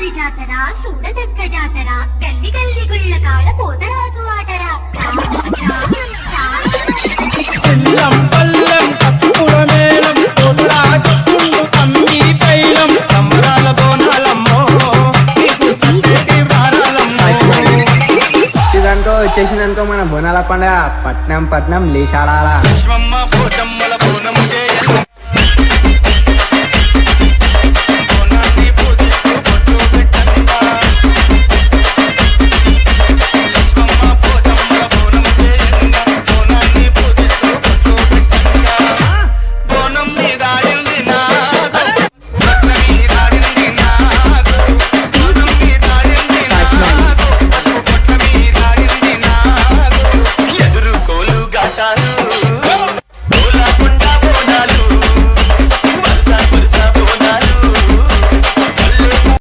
వారి జాతర చూడదగ్గ జాతర గల్లి గల్లి గుళ్ళ కాడ పోతరాజు ఆటర. వచ్చేసిందనుకో మన బోనాల పండుగ. పట్నం పట్నం లేచాడాలా